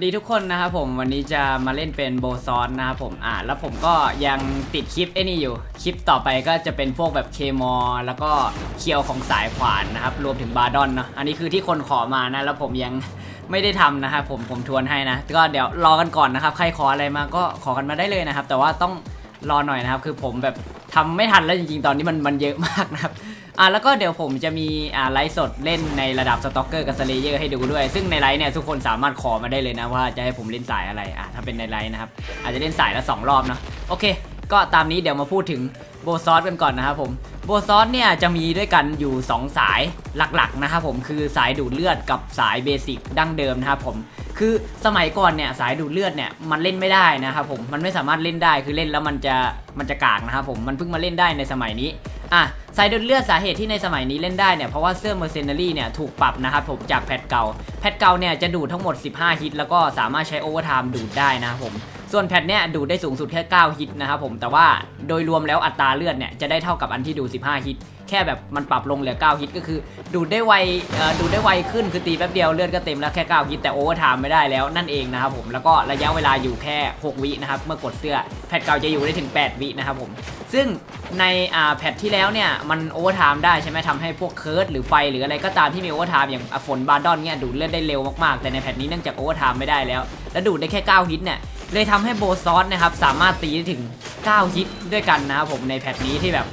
สดีทุกคนนะครับผมวันนี้จะมาเล่นเป็นโบซอนนะครับผมอ่าแล้วผมก็ยังติดคลิปไอ้นี่อยู่ คลิปต่อไปก็จะเป็นพวกแบบเคมอแล้วก็เคียวของสายขวานนะครับ รวมถึงบาร์ดอนเนาะอันนี้คือที่คนขอมานะ แล้วผมยังไม่ได้ทำนะครับผมผมทวนให้นะ ก็เดี๋ยวรอกันก่อนนะครับ ใครขออะไรมาก็ขอกันมาได้เลยนะครับ แต่ว่าต้องรอหน่อยนะครับ คือผมแบบทำไม่ทันแล้วจริงๆตอนนี้มันมันเยอะมากนะครับ อะแล้วก็เดี๋ยวผมจะมีอ่าไลฟ์สดเล่นในระดับสต็อกเกอร์กับสเลเยอร์ให้ดูด้วย ซึ่งในไลฟ์เนี่ยทุกคนสามารถขอมาได้เลยนะว่าจะให้ผมเล่นสายอะไรอะถ้าเป็นในไลฟ์นะครับอาจจะเล่นสายละสองรอบเนาะโอเค ก็ตามนี้เดี๋ยวมาพูดถึงโบซอสกันก่อนนะครับผมโบซอสเนี่ยจะมีด้วยกันอยู่ 2 สายหลักๆนะครับผมคือสายดูดเลือดกับสายเบสิกดั้งเดิมนะครับผมคือสมัยก่อนเนี่ยสายดูดเลือดเนี่ยมันเล่นไม่ได้นะครับผมมันไม่สามารถเล่นได้คือเล่นแล้วมันจะมันจะกากนะครับผมมันเพิ่งมาเล่นได้ในสมัยนี้ อะสายดูดเลือดสาเหตุที่ในสมัยนี้เล่นได้เนี่ยเพราะว่าเสื้อเมอร์เซนารี่เนี่ยถูกปรับนะครับผมจากแพทเก่า แพทเก่าเนี่ยจะดูดทั้งหมด 15 ฮิต แล้วก็สามารถใช้โอเวอร์ไทม์ดูดได้นะครับผม ส่วนแพทเนี่ยดูดได้สูงสุดแค่ 9 ฮิตนะครับผม แต่ว่าโดยรวมแล้วอัตราเลือดเนี่ยจะได้เท่ากับอันที่ดูด15 ฮิต แค่แบบมันปรับลงเหลือ 9 ฮิตก็คือ ดูดได้ไวดูดได้ไวขึ้นคือตีแป๊บเดียวเลือดก็เต็มแล้วแค่ 9 ฮิตแต่โอเวอร์ไทม์ไม่ได้แล้วนั่นเองนะครับผม แล้วก็ระยะเวลาอยู่แค่ 6 วินะครับ เมื่อกดเสื้อแพทเก่าจะอยู่ได้ถึง 8 วินะครับผม ซึ่งในแพทที่แล้วเนี่ยมันโอเวอร์ไทม์ได้ใช่ไหมทำให้พวกเคิร์ดหรือไฟหรืออะไรก็ตามที่มีโอเวอร์ไทม์อย่างฝนบาร์ดอนเนี่ยดูดเลือดได้เร็วมากๆแต่ในแพทนี้เนื่องจากโอเวอร์ไทม์ไม่ได้แล้ว และดูดได้แค่ 9 ฮิตเนี่ย เลยทำให้โบซอสนะครับสามารถตีได้ถึง 9 ฮิตด้วยกันนะครับผมในแพทนี้ที่แบบ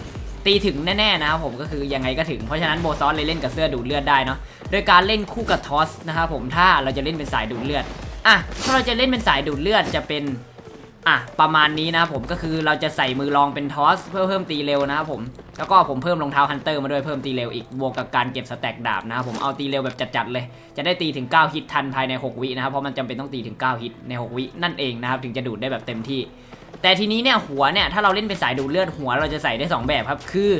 ตีถึงแน่ๆนะครับผมก็คือยังไงก็ถึงเพราะฉะนั้นโบซอสเลยเล่นกับเสื้อดูดเลือดได้เนาะโดยการเล่นคู่กับทอสนะครับผมถ้าเราจะเล่นเป็นสายดูดเลือดอะถ้าเราจะเล่นเป็นสายดูดเลือดจะเป็น อะประมาณนี้นะครับผมก็คือเราจะใส่มือรองเป็นทอสเพื่อเพิ่มตีเร็วนะครับผมแล้วก็ผมเพิ่มรองเท้าฮันเตอร์มาด้วยเพิ่มตีเร็วอีกบวกกับการเก็บสแต็กดาบนะครับผมเอาตีเร็วแบบจัดๆเลย จะได้ตีถึง 9 ฮิตทันภายใน 6 วินะครับเพราะมันจำเป็นต้องตีถึง 9 ฮิตใน 6 วินั่นเองนะครับถึงจะดูดได้แบบเต็มที่ แต่ทีนี้เนี่ยหัวเนี่ยถ้าเราเล่นเป็นสายดูดเลือดหัวเราจะใส่ได้ 2 แบบครับคือ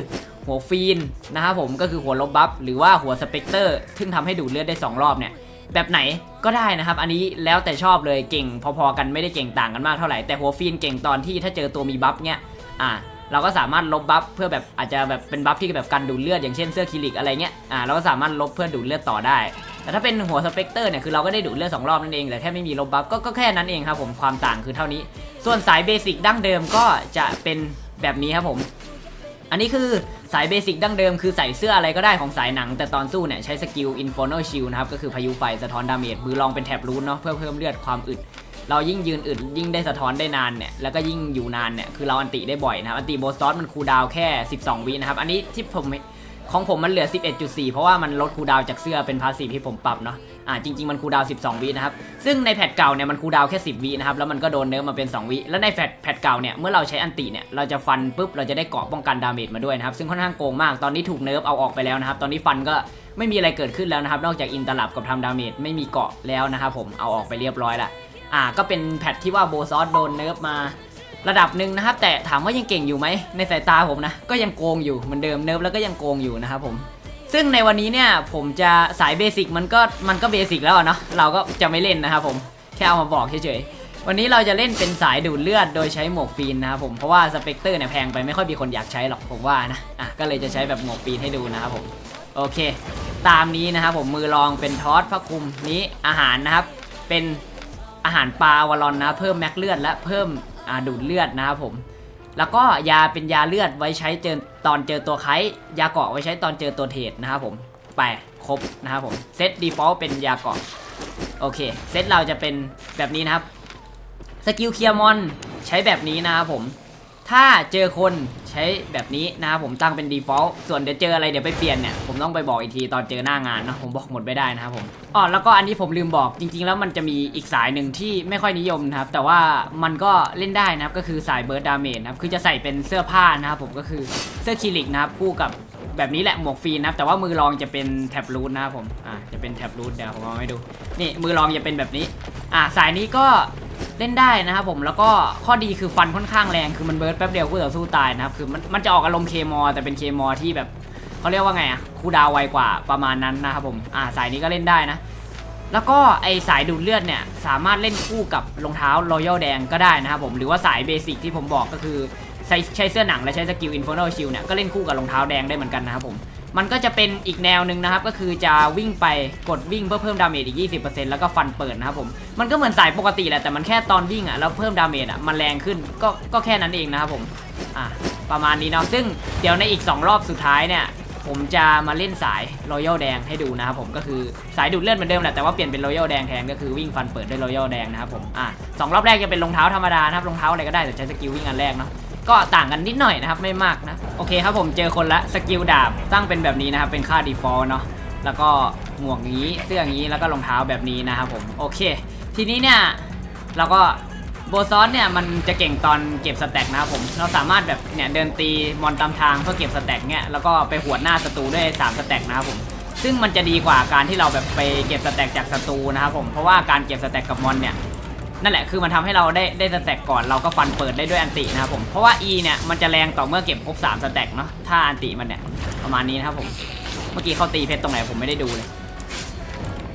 หัวฟีนนะครับผมก็คือหัวลบบัฟหรือว่าหัวสเปกเตอร์ซึ่งทำให้ดูดเลือดได้ 2 รอบเนี่ย แบบไหนก็ได้นะครับ อันนี้แล้วแต่ชอบเลยเก่งพอๆกันไม่ได้เก่งต่างกันมากเท่าไหร่แต่หัวฟีนเก่งตอนที่ถ้าเจอตัวมีบัฟเนี่ยอ่าเราก็สามารถลบบัฟเพื่อแบบอาจจะแบบเป็นบัฟที่แบบกันดูดเลือดอย่างเช่นเสื้อคิริกอะไรเงี้ยอ่าเราก็สามารถลบเพื่อดูดเลือดต่อได้ แต่ถ้าเป็นหัวสเปกเตอร์เนี่ยคือเราก็ได้ดูดเลือดสองรอบนั่นเองแต่แค่ไม่มีลบบัฟกก็แค่นั้นเองครับผมความต่างคือเท่านี้ ส่วนสายเบสิกดั้งเดิมก็จะเป็นแบบนี้ครับผม อันนี้คือสายเบสิกดั้งเดิมคือใส่เสื้ออะไรก็ได้ของสายหนัง แต่ตอนสู้เนี่ยใช้สกิล infernal Shield นะครับ ก็คือพายุไฟสะท้อนดาเมจมือลองเป็นแถบรูนเนาะเพื่อเพิ่มเลือดความอึด เรายิ่งยืนอึดยิ่งได้สะท้อนได้นานเนี่ยแล้วก็ยิ่งอยู่นานเนี่ยคือเราอันติได้บ่อยนะครับอันติโบสซอสมันคูลดาวแค่ 12 วินะครับอันนี้ที่ผม ของผมมันเหลือ 11.4 เพราะว่ามันลดคูดาวจากเสื้อเป็นพาสซีฟที่ผมปรับเนาะอ่าจริง ๆ มันคูดาว 12 วินะครับ ซึ่งในแพทเก่าเนี่ยมันคูดาวแค่ 10 วินะครับ แล้วมันก็โดนเนิร์ฟมาเป็น 2 วิ แล้วในแพทแพทเก่าเนี่ย เมื่อเราใช้อันติเนี่ย เราจะฟันปุ๊บ เราจะได้เกาะป้องกันดาเมจมาด้วยนะครับ ซึ่งค่อนข้างโกงมาก ตอนนี้ถูกเนิร์ฟเอาออกไปแล้วนะครับ ตอนนี้ฟันก็ไม่มีอะไรเกิดขึ้นแล้วนะครับ นอกจากอินตลับกับทำดาเมจไม่มีเกาะแล้วนะครับผม เอาออกไปเรียบร้อยละ อ่า ก็เป็นแพทที่ว่าโบซอสโดนเนิร์ฟมา ระดับหนึ่งนะครับ แต่ถามว่ายังเก่งอยู่ไหมในสายตาผมนะก็ยังโกงอยู่เหมือนเดิมเนิร์ฟแล้วก็ยังโกงอยู่นะครับผมซึ่งในวันนี้เนี่ยผมจะสายเบสิกมันก็มันก็เบสิกแล้วเนาะเราก็จะไม่เล่นนะครับผมแค่เอามาบอกเฉยๆวันนี้เราจะเล่นเป็นสายดูดเลือดโดยใช้หมวกฟีนนะครับผมเพราะว่าสเปกเตอร์เนี่ยแพงไปไม่ค่อยมีคนอยากใช้หรอกผมว่านะอะก็เลยจะใช้แบบหมวกฟีนให้ดูนะครับผมโอเค ตามนี้นะครับผมมือรองเป็นทอสพระคุมนี้อาหารนะครับเป็นอาหารปลาวารอนนะเพิ่มแม็กเลือดและเพิ่ม ดูดเลือดนะครับผม แล้วก็ยาเป็นยาเลือดไว้ใช้เจอตอนเจอตัวไข้ยาเกาะไว้ใช้ตอนเจอตัวเทรดนะครับผมไปครบนะครับผมเซตดีฟอลต์เป็นยาเกาะโอเคเซตเราจะเป็นแบบนี้นะครับสกิลเคลียร์มอนใช้แบบนี้นะครับผม ถ้าเจอคนใช้แบบนี้นะครับผมตั้งเป็น default ส่วนเดี๋ยวเจออะไรเดี๋ยวไปเปลี่ยนเนี่ยผมต้องไปบอกอีกทีตอนเจอหน้างานนะผมบอกหมดไม่ได้นะครับผมอ๋อแล้วก็อันนี้ผมลืมบอกจริง ๆ แล้วมันจะมีอีกสายหนึ่งที่ไม่ค่อยนิยมนะครับแต่ว่ามันก็เล่นได้นะครับก็คือสายเบิร์ดดาเมจนะครับคือจะใส่เป็นเสื้อผ้านะครับผมก็คือเสื้อคิริกนะครับคู่กับแบบนี้แหละหมวกฟีนนะครับแต่ว่ามือรองจะเป็นแท็บรูทนะครับผมอ่าจะเป็นแท็บรูทเดี๋ยวผมเอาให้ดูนี่มือรองจะเป็นแบบนี้อ่าสายนี้ก็ เล่นได้นะครับผมแล้วก็ข้อดีคือฟันค่อนข้างแรงคือมันเบิร์ดแป๊บเดียวคู่ต่อสู้ตายนะครับคือมันมันจะออกอารมณ์เคมอแต่เป็นเคมอที่แบบเขาเรียกว่าไงอะคูดาวไวกว่าประมาณนั้นนะครับผมอ่าสายนี้ก็เล่นได้นะ แล้วก็ไอสายดูดเลือดเนี่ยสามารถเล่นคู่กับรองเท้ารอยัลแดงก็ได้นะครับผมหรือว่าสายเบสิกที่ผมบอกก็คือใช้ใช้เสื้อหนังและใช้สกิลอินฟ r ร์ l ชิลเนี่ยก็เล่นคู่กับรองเท้าแดงได้เหมือนกันนะครับผม มันก็จะเป็นอีกแนวหนึ่งนะครับ ก็คือจะวิ่งไปกดวิ่งเพื่อเพิ่มดาเมจอีก 20%แล้วก็ฟันเปิดนะครับผม มันก็เหมือนสายปกติแหละ แต่มันแค่ตอนวิ่งอะแล้วเพิ่มดาเมจอะมันแรงขึ้นก็ก็แค่นั้นเองนะครับผมอะประมาณนี้เนาะซึ่งเดี๋ยวในอีก 2 รอบสุดท้ายเนี่ยผมจะมาเล่นสายรอยัลแดงให้ดูนะครับผมก็คือสายดูดเลือดเหมือนเดิมแหละแต่ว่าเปลี่ยนเป็นรอยัลแดงแทนก็คือวิ่งฟันเปิดด้วยรอยัลแดงนะครับผมอะสองรอบแรกจะเป็นรองเท้าธรรมดานะครับรองเท้าอะไรก็ได้แต่ใช้สกิลวิ่งอันแรกเนาะ ก็ต่างกันนิดหน่อยนะครับไม่มากนะ โอเคครับผมเจอคนละสกิลดาบตั้งเป็นแบบนี้นะครับเป็นค่า default เนาะแล้วก็หมวกนี้เสื้องนี้แล้วก็รองเท้าแบบนี้นะครับผมโอเค ทีนี้เนี่ยเราก็โบซอนเนี่ยมันจะเก่งตอนเก็บสแต็กนะครับผมเราสามารถแบบเนี่ยเดินตีมอนตามทางเพื่อเก็บสแต็กเนี่ยแล้วก็ไปหัวหน้าศัตรูด้วย3สแต็กนะครับผมซึ่งมันจะดีกว่าการที่เราแบบไปเก็บสแต็กจากศัตรูนะครับผมเพราะว่าการเก็บสแต็กกับมอนเนี่ย นั่นแหละคือมันทำให้เราได้ได้สแต็กก่อนเราก็ฟันเปิดได้ด้วยอันตินะครับผมเพราะว่า E เนี่ยมันจะแรงต่อเมื่อเก็บครบ3สแต็กเนาะถ้าอันติมันเนี่ยประมาณนี้นะครับผมเมื่อกี้เขาตีเพชรตรงไหนผมไม่ได้ดูเลย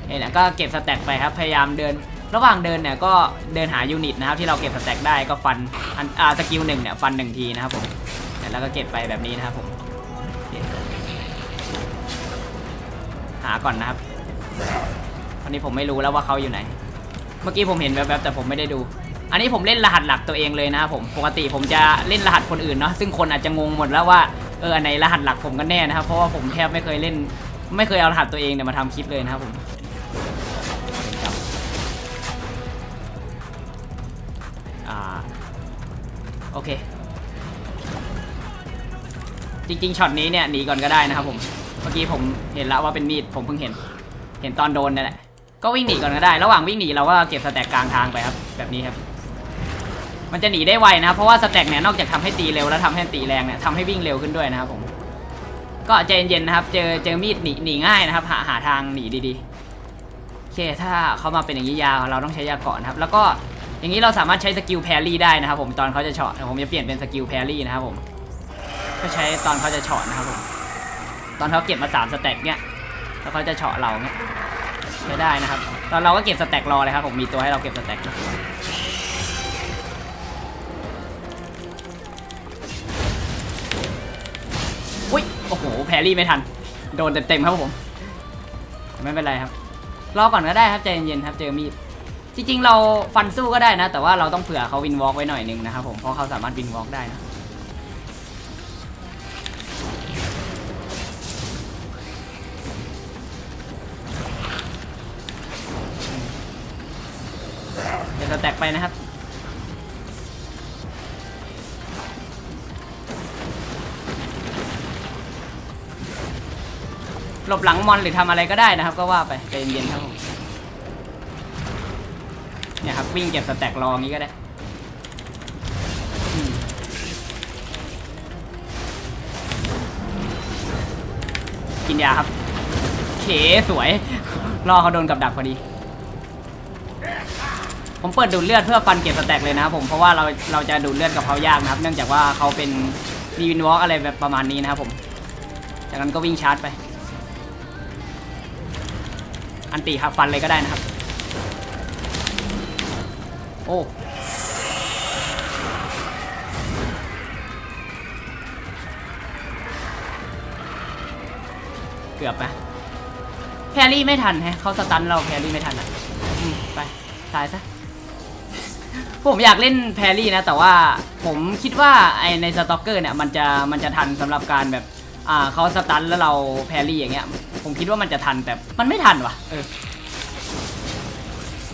นี่แหละก็เก็บสแต็กไปครับพยายามเดิน ระหว่างเดินเนี่ยก็เดินหายูนิตนะครับที่เราเก็บสแต็กได้ก็ฟันอันอ่าสกิลหนึ่งเนี่ยฟันหนึ่งทีนะครับผมแล้วก็เก็บไปแบบนี้นะครับผมหาก่อนนะครับตอนนี้ผมไม่รู้แล้วว่าเขาอยู่ไหน เมื่อกี้ผมเห็นแวบๆแต่ผมไม่ได้ดู อันนี้ผมเล่นรหัสหลักตัวเองเลยนะครับผมปกติผมจะเล่นรหัสคนอื่นเนาะซึ่งคนอาจจะงงหมดแล้วว่าเอออันไหนรหัสหลักผมกันแน่นะครับเพราะว่าผมแทบไม่เคยเล่น ไม่เคยเอารหัสตัวเองเนี่ยมาทำคลิปเลยนะครับผมโอเค จริงๆช็อตนี้เนี่ยหนีก่อนก็ได้นะครับผมเมื่อกี้ผมเห็นแล้วว่าเป็นมีดผมเพิ่งเห็น เห็นตอนโดนนี่แหละ ก็วิ่งหนีก่อนก็ได้ ระหว่างวิ่งหนีเราก็เก็บสแต็กกลางทางไปครับ แบบนี้ครับ มันจะหนีได้ไวนะครับ เพราะว่าสแต็กเนี่ยนอกจากทำให้ตีเร็วแล้วทำให้ตีแรงเนี่ยทำให้วิ่งเร็วขึ้นด้วยนะครับผม ก็ใจเย็นๆนะครับ เจอเจอมีดหนีหนีง่ายนะครับ หาหาทางหนีดีๆ โอเค ถ้าเขามาเป็นอย่างนี้ยาวเราต้องใช้ยาเกาะนะครับ แล้วก็อย่างนี้เราสามารถใช้สกิลแพรี่ได้นะครับผมตอนเขาจะเฉาะผมจะเปลี่ยนเป็นสกิลแพรี่นะครับผมก็ใช้ตอนเขาจะเฉาะนะครับผมตอนเขาเก็บมาสามสแต็กเนี่ยแล้วเขาจะเฉาะเราเนี่ย ใช้ได้นะครับตอนเราก็เก็บสแต็กรอเลยครับผมมีตัวให้เราเก็บสแต็กอุ้ยโอ้โหแพรรี่ไม่ทัน โดนเต็มๆครับผม ไม่เป็นไรครับ รอก่อนก็ได้ครับใจเย็นๆครับเจอมีดจริงๆ เราฟันสู้ก็ได้นะ แต่ว่าเราต้องเผื่อเขาวินวอล์กไว้หน่อยนึงนะครับผมเพราะเขาสามารถวินวอล์กได้นะ ไปนะครับ หลบหลังมอนหรือทำอะไรก็ได้นะครับ ก็ว่าไปใจเย็นๆครับผมเนี่ยครับวิ่งเก็บสแต็กรองนี้ก็ได้กินยาครับ เขสวย รอเขาโดนกับดักพอดี ผมเปิดดูดเลือดเพื่อฟันเก็บสแต็กเลยนะครับผมเพราะว่าเราเราจะดูดเลือดกับเขายากนะครับ เนื่องจากว่าเขาเป็นรีวินวอล์กอะไรแบบประมาณนี้นะครับผม จากนั้นก็วิ่งชาร์จไป อันตีครับฟันเลยก็ได้นะครับ โอ้เกือบไปแพรี่ไม่ทันแฮะเขาสตันเราแพรรี่ไม่ทันอะอืมไปตายซะ ผมอยากเล่นแพรรี่นะ แต่ว่าผมคิดว่าไอในสต็อกเกอร์เนี่ยมันจะมันจะทันสำหรับการแบบอ่าเขาสตันแล้วเราแพรรี่อย่างเงี้ย ผมคิดว่ามันจะทันแต่มันไม่ทันวะเออ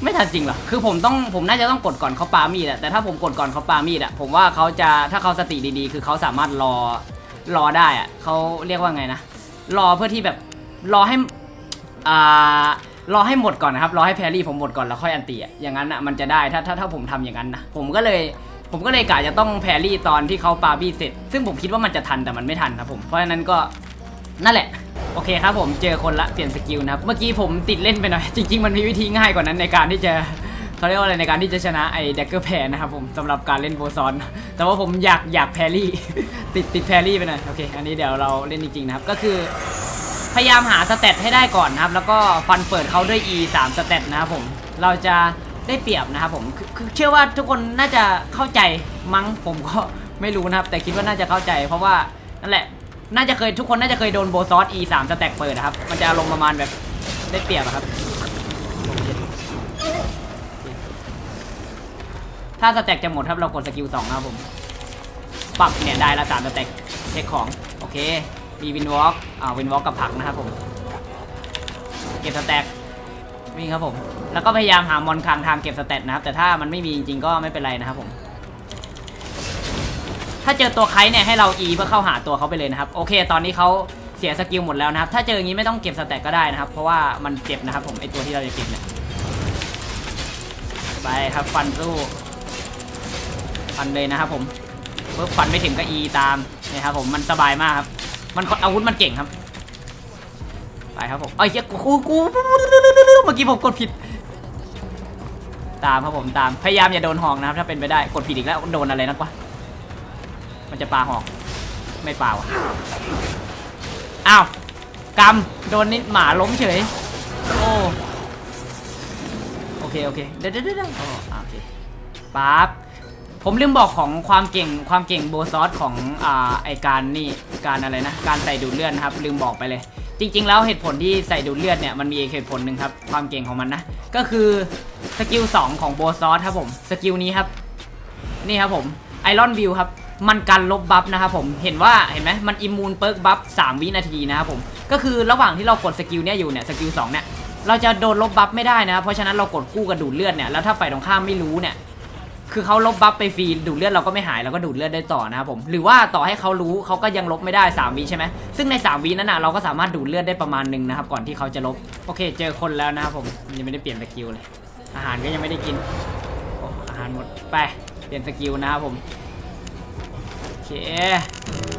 ไม่ทันจริงหรอ คือผมต้องผมน่าจะต้องกดก่อนเขาปามีดอะแต่ถ้าผมกดก่อนเขาปามีดอะผมว่าเขาจะถ้าเขาสติดีๆ คือเขาสามารถรอรอได้อะเขาเรียกว่าไงนะ รอเพื่อที่แบบรอให้อ่า รอให้หมดก่อนนะครับ รอให้แพรรี่ผมหมดก่อนแล้วค่อยอันตีอะอย่างนั้นอะมันจะได้ถ้าถ้าถ้าผมทำอย่างนั้นนะผมก็เลยผมก็เลยกะจะต้องแพรรี่ตอนที่เขาปาบี้เสร็จ ซึ่งผมคิดว่ามันจะทันแต่มันไม่ทันครับผมเพราะฉะนั้นก็นั่นแหละโอเคครับผมเจอคนละเปลี่ยนสกิลนะครับเมื่อกี้ผมติดเล่นไปหน่อย จริง ๆ มันมีวิธีง่ายกว่านั้นในการที่จะเขาเรียกว่าอะไรในการที่จะชนะไอ้เด็กเกอร์แพรนะครับผมสำหรับการเล่นโบซอน แต่ว่าผมอยากอยากแพรรี่ ติดติดแพรรี่ไปหน่อยโอเค อันนี้เดี๋ยวเราเล่นจริงๆนะครับก็คือ พยายามหาสเตตให้ได้ก่อนนะครับ แล้วก็ฟันเปิดเขาด้วย e 3สเตตนะครับผม เราจะได้เปรียบนะครับผมคือเชื่อว่าทุกคนน่าจะเข้าใจมั้งผมก็ไม่รู้นะครับ แต่คิดว่าน่าจะเข้าใจ เพราะว่านั่นแหละ น่าจะเคยทุกคนน่าจะเคยโดนโบซอส E 3สแต็กเปิดนะครับ มันจะอารมณ์ประมาณแบบได้เปรียบครับ ถ้าสแต็กจะหมดครับเรากดสกิลสองนะครับผม ปรับเนี่ยได้ละสามสแต็กเช็คของ โอเค มีวินวอล์กอ่าวินวอล์กกับผักนะครับผม เก็บสแต็กวิ่งครับผม แล้วก็พยายามหามอนคางทางเก็บสแต็กนะครับ แต่ถ้ามันไม่มีจริงๆก็ไม่เป็นไรนะครับผม ถ้าเจอตัวไคเนี่ยให้เรา E เพื่อเข้าหาตัวเขาไปเลยนะครับ โอเค ตอนนี้เขาเสียสกิลหมดแล้วนะครับ ถ้าเจออย่างนี้ไม่ต้องเก็บสแต็กก็ได้นะครับ เพราะว่ามันเจ็บนะครับผมไอตัวที่เราจะเก็บเนี่ยไปครับฟันสู้ฟันเลยนะครับผมเพิ่ฟันไม่ถึงก็ E ตามเนี่ยครับผมมันสบายมากครับ มันอาวุธมันเก่งครับ ไปครับผมเอ้ยเหี้ยกูกูเมื่อกี้ผมกดผิด ตามครับผมตาม พยายามอย่าโดนหอกนะครับ ถ้าเป็นไปได้ กดผิดอีกแล้วโดนอะไรนักวะ มันจะปาหอก ไม่ปาว่ะ อ้าวกำโดนนิดหมาล้มเฉย โอ้โอเค โอเคเดี๋ยวเดี๋ยวเดี๋ยวอ๋ออะโอเคปั๊บผมลืมบอกของความเก่งความเก่งโบซอสของอ่าไอการนี่ การอะไรนะ การใส่ดูดเลือดนะครับ ลืมบอกไปเลย จริง ๆ แล้วเหตุผลที่ใส่ดูดเลือดเนี่ยมันมีเหตุผลหนึ่งครับ ความเก่งของมันนะ ก็คือสกิล2ของโบซอสครับผม สกิลนี้ครับ นี่ครับผมไอรอนวิวครับ มันกันลบบัฟนะครับผม เห็นว่าเห็นไหมมันอิมมูนเปิร์กบัฟ3วินาทีนะครับผม ก็คือระหว่างที่เรากดสกิลเนี่ยอยู่เนี่ยสกิล2เนี่ยเราจะโดนลบบัฟไม่ได้นะครับเพราะฉะนั้นเรากดคู่กับดูดเลือดเนี่ยแล้วถ้าฝ่ายตรงข้ามไม่รู้เนี่ย คือเขาลบบัฟไปฟรีดูดเลือดเราก็ไม่หายเราก็ดูดเลือดได้ต่อนะครับผมหรือว่าต่อให้เขารู้เขาก็ยังลบไม่ได้3วิใช่ไหมซึ่งใน3วินั้นนะเราก็สามารถดูดเลือดได้ประมาณหนึ่งนะครับก่อนที่เขาจะลบโอเค เจอคนแล้วนะครับผมยังไม่ได้เปลี่ยนสกิลเลย อาหารก็ยังไม่ได้กินโอ้อาหารหมดไปเปลี่ยนสกิลนะครับผมโอเค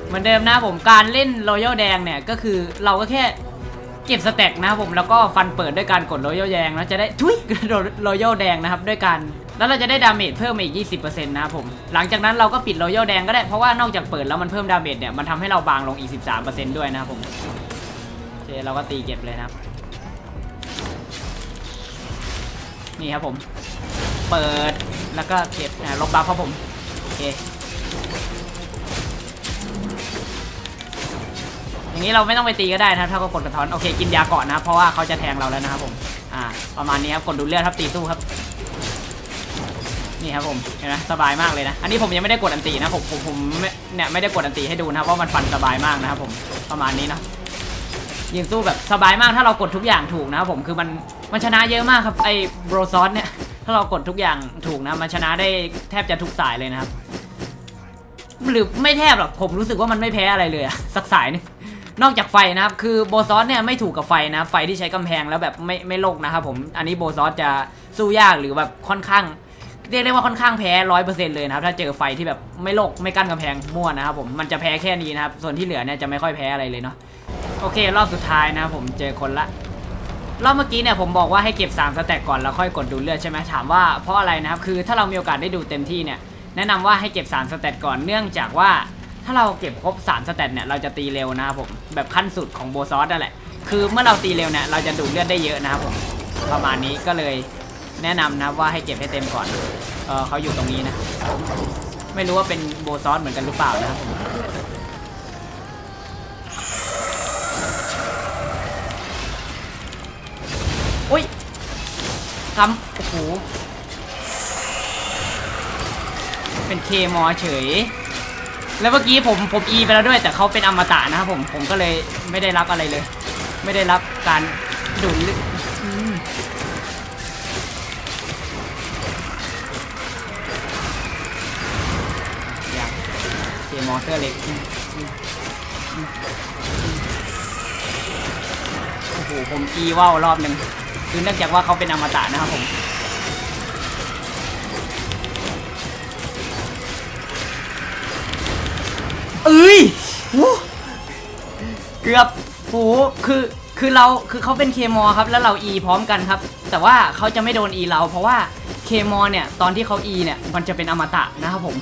เหมือนเดิมนะผมการเล่นรอยัลแดงเนี่ยก็คือเราก็แค่เก็บสแต็กนะครับผมแล้วก็ฟันเปิดด้วยการกดรอยัลแดงแล้วจะได้ทุยกระโดดรอยัลแดงนะครับด้วยการ แล้วเราจะได้ดาเมจเพิ่มมาอีก 20%นะครับผม หลังจากนั้นเราก็ปิดรอยัลแดงก็ได้ เพราะว่านอกจากเปิดแล้วมันเพิ่มดาเมจเนี่ย มันทำให้เราบางลงอีก 13%ด้วยนะครับผมโอเคเราก็ตีเก็บเลยนะครับ นี่ครับผม เปิดแล้วก็เก็บอ่าลบบัฟครับผม โอเค อย่างนี้เราไม่ต้องไปตีก็ได้นะครับ ถ้าก็กดกระท้อน โอเค กินยาเก่อนนะครับเพราะว่าเขาจะแทงเราแล้วนะครับผม อ่า ประมาณนี้ครับ กดดูเลือดครับ ตีสู้ครับ นี่ครับผมเห็นไหมสบายมากเลยนะ อันนี้ผมยังไม่ได้กดอันตีนะผมผมผมเนี่ยไม่ได้กดอันตีให้ดูนะครับเพราะมันฟันสบายมากนะครับผมประมาณนี้นะยิงสู้แบบสบายมากถ้าเรากดทุกอย่างถูกนะครับผมคือมันมันชนะเยอะมากครับไอ้โบรซอสเนี่ยถ้าเรากดทุกอย่างถูกนะมันชนะได้แทบจะทุกสายเลยนะครับหรือไม่แทบหรอกผมรู้สึกว่ามันไม่แพ้อะไรเลยสักสายนึงนอกจากไฟนะครับคือโบซอสเนี่ยไม่ถูกกับไฟนะไฟที่ใช้กำแพงแล้วแบบไม่ไม่โลกนะครับผมอันนี้โบซอสจะสู้ยากหรือแบบค่อนข้าง เรียกได้ว่าค่อนข้างแพ้ร้อยเปอร์เซ็นต์เลยนะครับถ้าเจอไฟที่แบบไม่โลกไม่กั้นกำแพงมั่วนะครับผมมันจะแพ้แค่นี้นะครับส่วนที่เหลือเนี่ยจะไม่ค่อยแพ้อะไรเลยเนาะโอเค รอบสุดท้ายนะครับผมเจอคนละรอบเมื่อกี้เนี่ยผมบอกว่าให้เก็บ 3 สแต็กก่อนแล้วค่อยกดดูเลือดใช่ไหมถามว่าเพราะอะไรนะครับคือถ้าเรามีโอกาสได้ดูเต็มที่เนี่ยแนะนำว่าให้เก็บ 3 สแตตก่อนเนื่องจากว่าถ้าเราเก็บครบ 3 สแตตเนี่ยเราจะตีเร็วนะครับผมแบบขั้นสุดของโบซอสนั่นแหละคือเมื่อเราตีเร็วเนี่ยเราจะดูดเลือดได้เยอะนะครับผมประมาณนี้ก็เลย แนะนำนะว่าให้เก็บให้เต็มก่อน เออเขาอยู่ตรงนี้นะ ไม่รู้ว่าเป็นโบซอสเหมือนกันหรือเปล่านะครับผมอุ้ยกำโอ้โห เป็นเคมอเฉย แล้วเมื่อกี้ผมผมอีไปแล้วด้วย แต่เขาเป็นอมตะนะครับผม ผมก็เลยไม่ได้รับอะไรเลย ไม่ได้รับการดูด มอเตอร์เล็กโอ้โหผมอีว่าวรอบหนึ่งคือเนื่องจากว่าเขาเป็นอมตะนะครับผมเอ้ยเกือบโหคือคือเราคือเขาเป็นเคมอครับแล้วเรา E พร้อมกันครับ แต่ว่าเขาจะไม่โดน E เราเพราะว่าเคมอเนี่ยตอนที่เขา E เนี่ยมันจะเป็นอมตะนะครับผม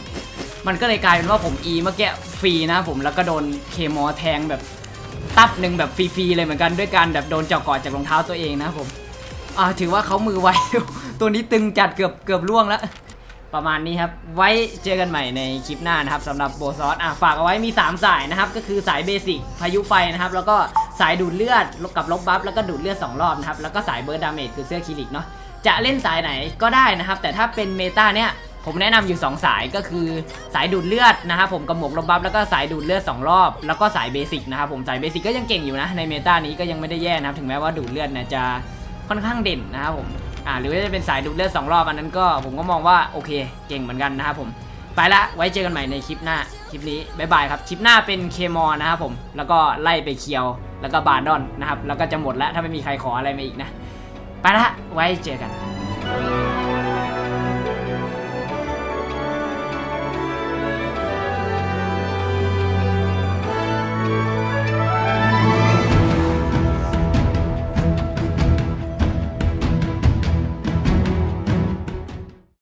มันก็เลยกลายเป็นว่าผม E เมื่อกี้ฟรีนะผมแล้วก็โดนเคมอแทงแบบตับหนึ่งแบบฟรีๆเลยเหมือนกันด้วยการแบบโดนเจาะกอดจากรองเท้าตัวเองนะผมอ่าถือว่าเขามือไว ตัวนี้ตึงจัดเกือบเกือบล่วงแล้วประมาณนี้ครับ ไว้เจอกันใหม่ในคลิปหน้านะครับสำหรับโบซอสอะฝากเอาไว้มี 3 สายนะครับ ก็คือสายเบสิกพายุไฟนะครับ แล้วก็สายดูดเลือดกับลบบัฟแล้วก็ดูดเลือด 2 รอบนะครับ แล้วก็สายเบิร์ดดาเมจคือเสื้อคิริกเนาะจะเล่นสายไหนก็ได้นะครับ แต่ถ้าเป็นเมตาเนี่ย ผมแนะนำอยู่ 2 สายก็คือสายดูดเลือดนะครับผมกับหมวกลบบัฟแล้วก็สายดูดเลือด 2 รอบ แล้วก็สายเบสิกนะครับผมสายเบสิกก็ยังเก่งอยู่นะในเมตานี้ก็ยังไม่ได้แย่นะครับถึงแม้ว่าดูดเลือดเนี่ยจะค่อนข้างเด่นนะครับผมอ่าหรือว่าจะเป็นสายดูดเลือด 2 รอบอันนั้นก็ผมก็มองว่าโอเคเก่งเหมือนกันนะครับผมไปละไว้เจอกันใหม่ในคลิปหน้าคลิปนี้บายบายครับคลิปหน้าเป็นเคมอนะครับผมแล้วก็ไล่ไปเคียวแล้วก็บาร์ดอนนะครับแล้วก็จะหมดแล้วถ้าไม่มีใครขออะไรมาอีกนะไปละไว้เจอกัน